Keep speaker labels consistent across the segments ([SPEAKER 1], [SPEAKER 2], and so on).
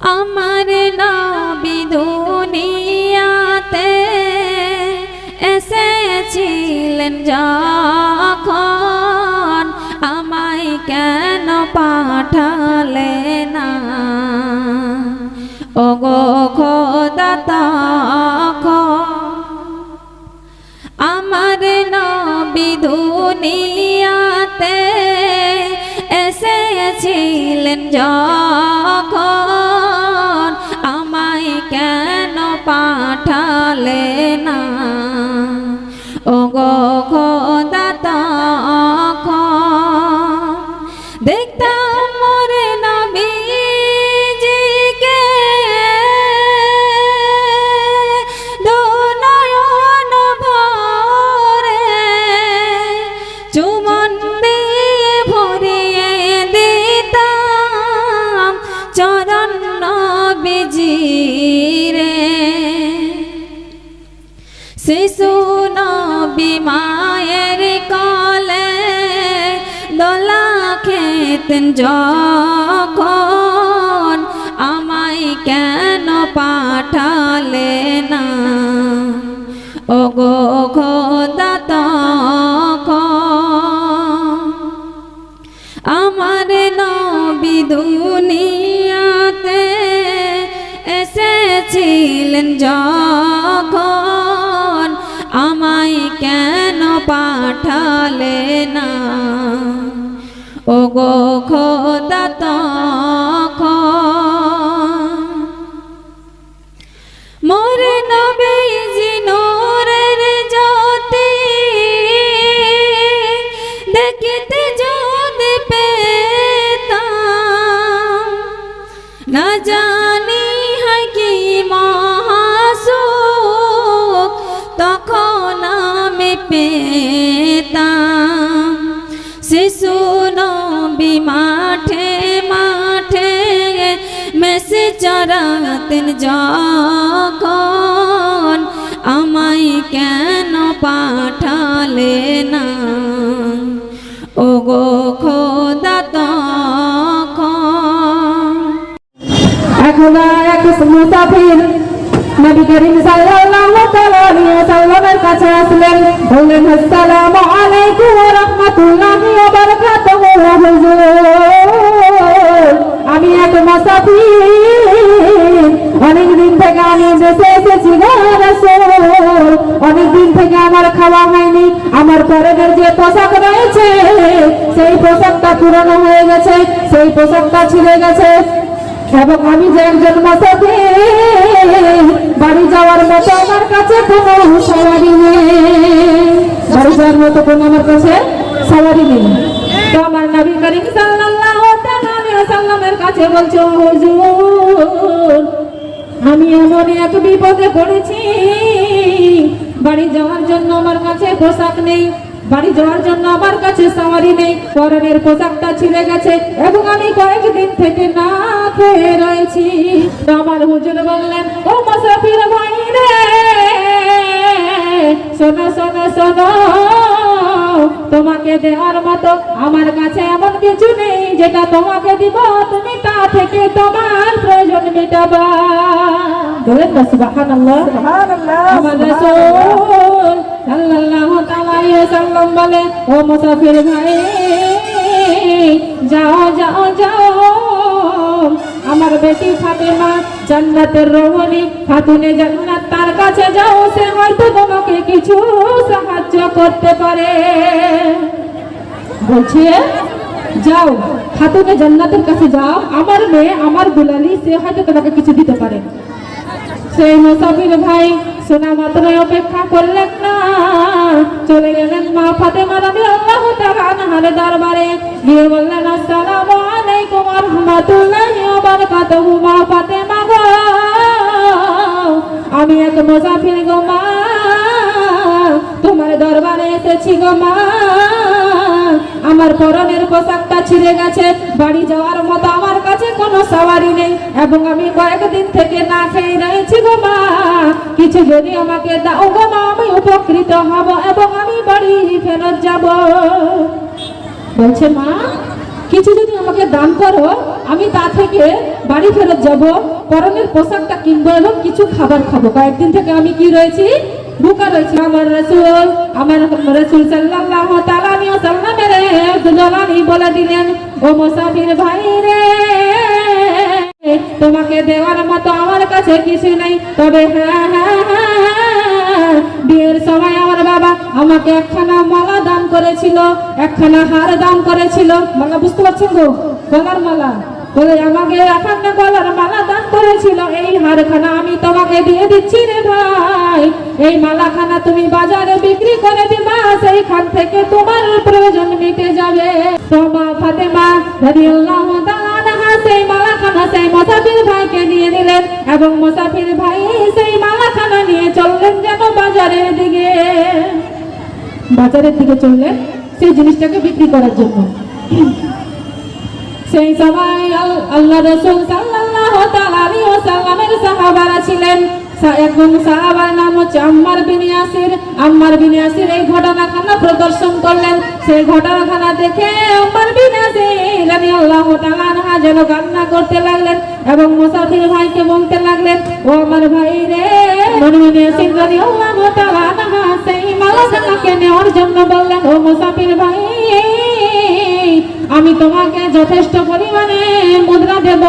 [SPEAKER 1] আমার নবী দুনিয়াতে এসেছিলেন যখন আমায় কেন পাঠালে না? ও গো খোদা আমার নবী দুনিয়াতে এসেছিলেন যখন পাঠালে না। ও গো খেতেন যখন আমায় কেন পাঠালে না? ও গো খোদা আমার নবী দুনিয়াতে এসেছিলেন যখন আমায় কেন পাঠালে না? ও গো খোদা তখন। মোরে নবীজি নূরের জ্যোতি, দেখিতে যদি পেতাম। না জানি হয় কি মহাসুখ, তখন আমি পেতাম। শিশু নবী মাঠে মেসে চরাতেন যখন আমায় কেন পাঠালে না? ও গো খোদা তখন।
[SPEAKER 2] এখন এক মুসাফির নবী করিম সাল্লাল্লাহু আলাইহি ওয়াসাল্লামের কাছে আসলেন, বললেন, আসসালামু আলাইকুম ওয়া রাহমাতুল্লাহি আমি এক মুসাফির অনেক দিন থেকে আমি দেশে এসেছি গো অনেক দিন থেকে আমার খাওয়া হয়নি, আমার পরনের যে পোশাক রয়েছে, সেই পোশাকটা পুরনো হয়ে গেছে, সেই পোশাকটা ছিঁড়ে গেছে। এবং আমি যে একজন মশাকে বাড়ি যাওয়ার মতো আমার কাছে কোনো সওয়ারি নেই। বাড়ি যাওয়ার মতো কোনো আমার কাছে আমার নবী করিম সাল্লাল্লাহু আলাইহি কাছে বলছে, "ও হুজুর, আমি এমন এক বিপদে পড়েছি। বাড়ি যাওয়ার জন্য আমার কাছে পোশাক নেই, বাড়ি যাওয়ার জন্য আমার কাছে সাওয়ারি নেই, পরনের পোশাকটা ছিঁড়ে গেছে এবং আমি কয়েকদিন থেকে না খেয়ে রয়েছি। আমার হুজুর বললেন, ও মুসাফির ভাই রে শোনো শোনো শোনো তোমাকে দেওয়ার মতো আমার কাছে এমন কিছু নেই যেটা তোমাকে দিব তুমি তা থেকে তোমার প্রয়োজন মেটাবা। বলেন না সুবহানাল্লাহ। আমার রাসূল সাল্লাল্লাহু তাআলা আলাইহি বলে ও মুসাফির ভাই যাও যাও যাও। আমার বেটি ফাতেমা জান্নাতের রমণী খাতুনে জান্নাত কাছে যাও, সে হয়তো তোমাকে কিছু সাহায্য করতে পারে। বলছে, যাও, খাতুনে জান্নাতের কাছে যাও। আমার মেয়ে, আমার দুলালি, সে হয়তো তোমাকে কিছু দিতে পারে। সেই মুসাফির ভাই শোনা মাত্র অপেক্ষা করলেন না। চলে গেলেন মা ফাতেমা রাদি আল্লাহ তাআলার দরবারে। গিয়ে বললেন, আসসালামু আলাইকুম ওয়া রাহমাতুল্লাহি ওয়া মা ফাতেমা গো। আমি এক মুসাফির গো মা, তোমার দরবারে এসেছি গো মা। আমার পরনের পোশাকটা ছিঁড়ে গেছে, বাড়ি যাওয়ার মতো আমার কাছে কোনো সাওয়ারি নেই, এবং আমি কয়েকদিন থেকে না খেয়ে রয়েছি গো মা। কিছু যদি আমাকে দাও গো মা, আমি উপকৃত হব এবং আমি বাড়ি ফেরত যাব। বলছে, মা, কিছু যদি আমাকে দান করো, আমি তা থেকে বাড়ি ফেরত যাব। পরনের পোশাকটা কিনবো এবং কিছু খাবার খাব। কয়েকদিন থেকে আমি কি রয়েছি? বুকা রয়েছি। আমার রসুল আমার রসুল সাল্লাল্লাহু তাআলা আলাইহি ওয়াসাল্লামের দুলানি বলে দিলেন, ও মুসাফির ভাই রে, তোমাকে দেওয়ার মতো আমার কাছে কিছু নেই। তবে হ্যাঁ হ্যাঁ হ্যাঁ বিয়ের সময় আমার বাবা আমাকে একখানা মালা দান করেছিল, একখানা হার দান করেছিল। মালা বুঝতে পারছেন গো? গলার মালা। আমাকে একখানা গলার মালা দান করেছিল। এই হারখানা আমি তোমাকে দিয়ে দিচ্ছি রে ভাই। এই মালাখানা তুমি বাজারে বিক্রি করে দিবা। সেইখান থেকে তোমার প্রয়োজন মিটে যাবে। তোমা ফাতেমা রাদিয়াল্লাহু তাআলা সেই মালাখানা সেই মুসাফির ভাইকে দিয়ে দিলেন এবং মুসাফির ভাই সেই মালাখানা নিয়ে চললেন যেন বাজারের দিকে। বাজারের দিকে চললেন সেই জিনিসটাকে বিক্রি করার জন্য। সেই সময় আল- আল্লাহ রসুল সাল্লাল্লাহু তাআলা আলাইহি ওয়াসাল্লামের সাহাবারা ছিলেন। একজন সাহাবার নাম হচ্ছে আম্মার বিন ইয়াসির। আম্মার বিন ইয়াসির এই ঘটনাখানা প্রদর্শন করলেন। সেই ঘটনাখানা দেখে আম্মার বিন ইয়াসির রাদিয়াল্লাহু তাআলা আনহা যেন কান্না করতে লাগলেন এবং মুসাফির ভাইকে বলতে লাগলেন, ও আমার ভাই রে আম্মার বিন ইয়াসির রাদিয়াল্লাহু তাআলা আনহা সেই মালাখানাকে নেওয়ার জন্য বললেন, ও মুসাফির ভাই আমি তোমাকে যথেষ্ট পরিমাণে মুদ্রা দেব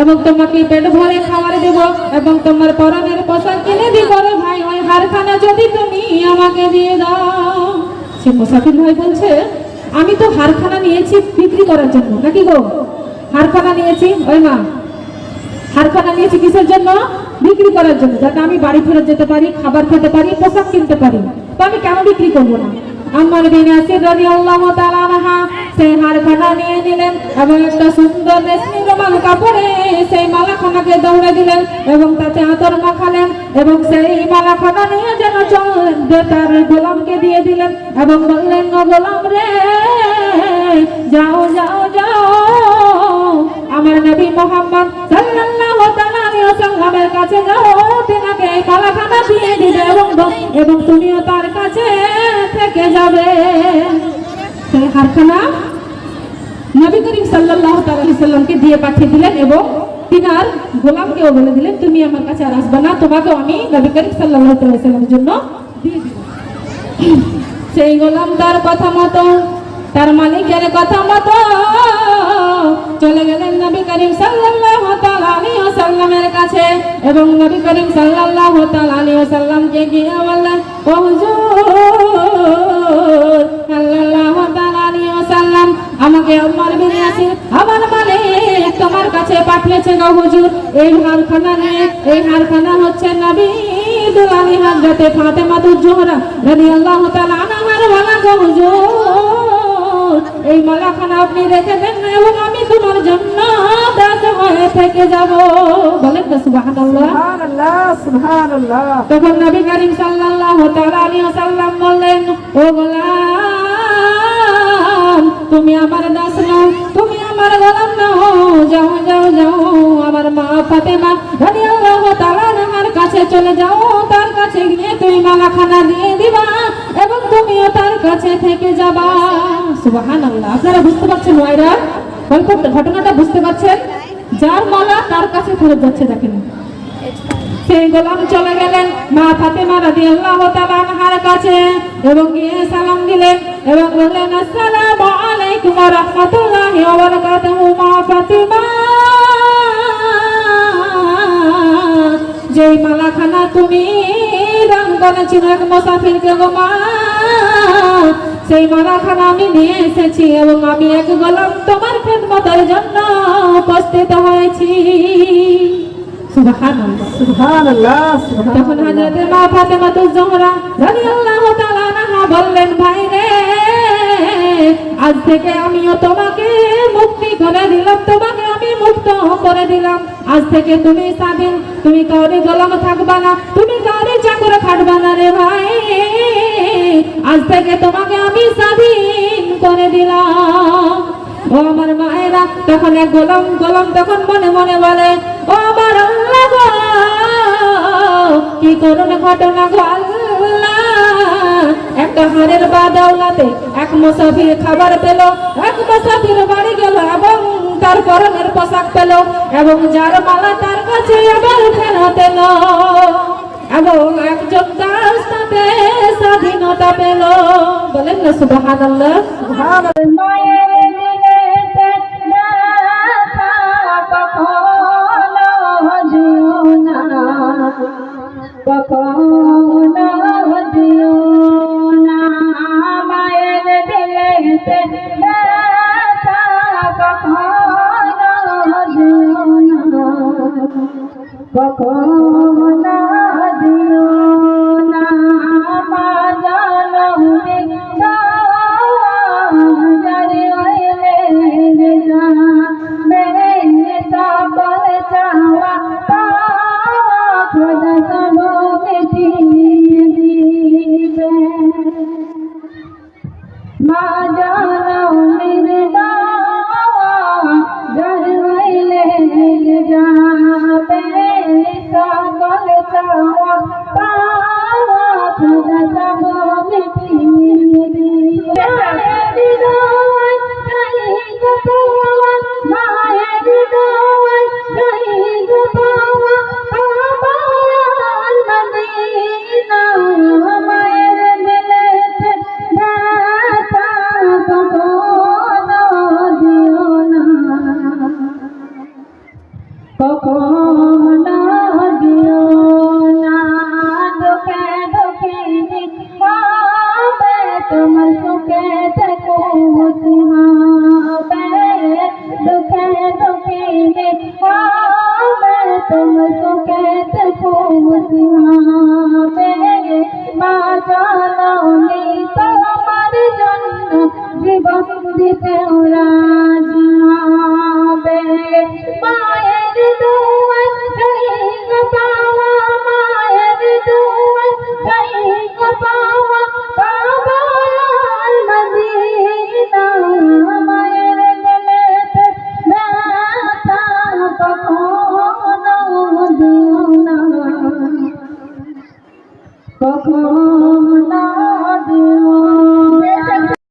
[SPEAKER 2] এবং তোমাকে পেট ভরে খাবার দেব এবং তোমার পরনের পোশাক কিনে দিব রে ভাই। ওই হারখানা যদি তুমি আমাকে দিয়ে দাও। সে মুসাফির ভাই বলছে, আমি তো হারখানা নিয়েছি বিক্রি করার জন্য। নাকি গো? হারখানা নিয়েছি? ওই মা, হারখানা নিয়েছি কিসের জন্য? বিক্রি করার জন্য। যাতে আমি বাড়ি ফেরত যেতে পারি, খাবার খেতে পারি, পোশাক কিনতে পারি। তো আমি কেন বিক্রি করব না? আমার বিন আসির রাদিয়াল্লাহু তাআলা আনহা সেই হারখানা নিয়ে নিলেন এবং একটা সুন্দর রেশমি রুমাল কাপড়ে সেই মালাখানাকে দৌড়ে দিলেন এবং তাতে আতর মাখালেন এবং সেই মালাখানা নিয়ে যেন তার গোলামকে দিয়ে দিলেন এবং বললেন গোলাম রে, যাও যাও যাও। আমার নবী মোহাম্মদ কাছে যাও দিয়ে এবং তুমিও তার কাছে থেকে যাবে। সেই হারখানা নবী করিম আলাইহি সাল্লামকে দিয়ে পাঠিয়ে দিলেন এবং তিনার গোলামকেও বলে দিলেন, তুমি আমার কাছে আর আসবে না, তোমাকেও আমি নবী করিম আলাইহি সাল্লামের জন্য দিয়ে দিলাম সেই গোলাম তার কথা মতো, তার মালিকের কথা মতো চলে গেলেন নবী করিম সাল্লাল্লাহু ওয়াসাল্লামের কাছে এবং নবী করিম সাল্লাল্লাহু তাআলা ওয়াসাল্লামকে গিয়ে বললেন, ও হুজুর আমার বিন ইয়াসির আমার মালিক তোমার কাছে পাঠিয়েছে গো হুজুর। এই হারখানা নিয়ে এই হারখানা হচ্ছে নবী দুলানি হযরতে ফাতেমা তুজ জোহরা রাদিয়াল্লাহু তাআলা আনহার ওয়ালা গো হুজুর। এই মালাখানা আপনি রেখে দেন এবং আমি তোমার জন্য দাস হয়ে থেকে যাব। বলেন তো সুবহানাল্লাহ।
[SPEAKER 3] সুবহানাল্লাহ সুবহানাল্লাহ।
[SPEAKER 2] তখন নবী করিম সাল্লাল্লাহু তাআলা আলাইহি ওয়াসাল্লাম বললেন ও গোলাম তুমি আমার দাস নাও, তুমি আমার গোলাম নাও। যাও যাও যাও, আমার মা ফাতেমা রাদিয়াল্লাহু তাআলা আনহার কাছে চলে যাও। তার কাছে গিয়ে তুমি মালাখানা দিয়ে দিবা এবং তুমিও তার কাছে থেকে যাবা। সুবহানাল্লাহ। আপনারা বুঝতে পারছেন ওয়াইরা গল্প ঘটনাটা বুঝতে পারছেন? যার মালা তার কাছে ফেরত যাচ্ছে, দেখেন। সেই গোলাম চলে গেলেন মা ফাতেমা রাদিয়াল্লাহু তাআলা আনহার কাছে এবং গিয়ে সালাম দিলেন এবং বললেন, আসসালামু মা ফাতেমা। যেই মালাখানা তুমি দান করেছিল এক মুসাফিরকে গো মা সেই মালাখানা আমি নিয়ে এসেছি এবং আমি এক গোলাম তোমার খেদমতের জন্য উপস্থিত হয়েছি। সুবহানাল্লাহ।
[SPEAKER 3] সুবহানাল্লাহ সুবহানাল্লাহ।
[SPEAKER 2] তখন হযরতে মা ফাতেমাতুজ জোহরা রাদিয়াল্লাহু তাআলা বললেন ভাই রে আজ থেকে আমিও তোমাকে মুক্তি করে দিলাম, তোমাকে আমি মুক্ত করে দিলাম। আজ থেকে তুমি স্বাধীন তুমি কাউরি গোলাম থাকবা না, তুমি কাউরি চাকর খাটবা না রে ভাই। আজ থেকে তোমাকে আমি স্বাধীন করে দিলাম। ও আমার মায়েরা, তখন এক গোলাম গোলাম তখন মনে মনে বলে, ও আমার আল্লাহ কি করুন ঘটনা গো আল্লাহ একটা হাড়ের বা দাওলাতে এক মুসাফির খাবার পেল, এক মুসাফির বাড়ি গেল এবং তার পরনের পোশাক পেল এবং যার মালা তার কাছে আবার ফেরত এলো এবং একজন তার সাথে স্বাধীনতা পেল। বলেন না
[SPEAKER 4] সুবাহ কখন عملت كاتك وسمعت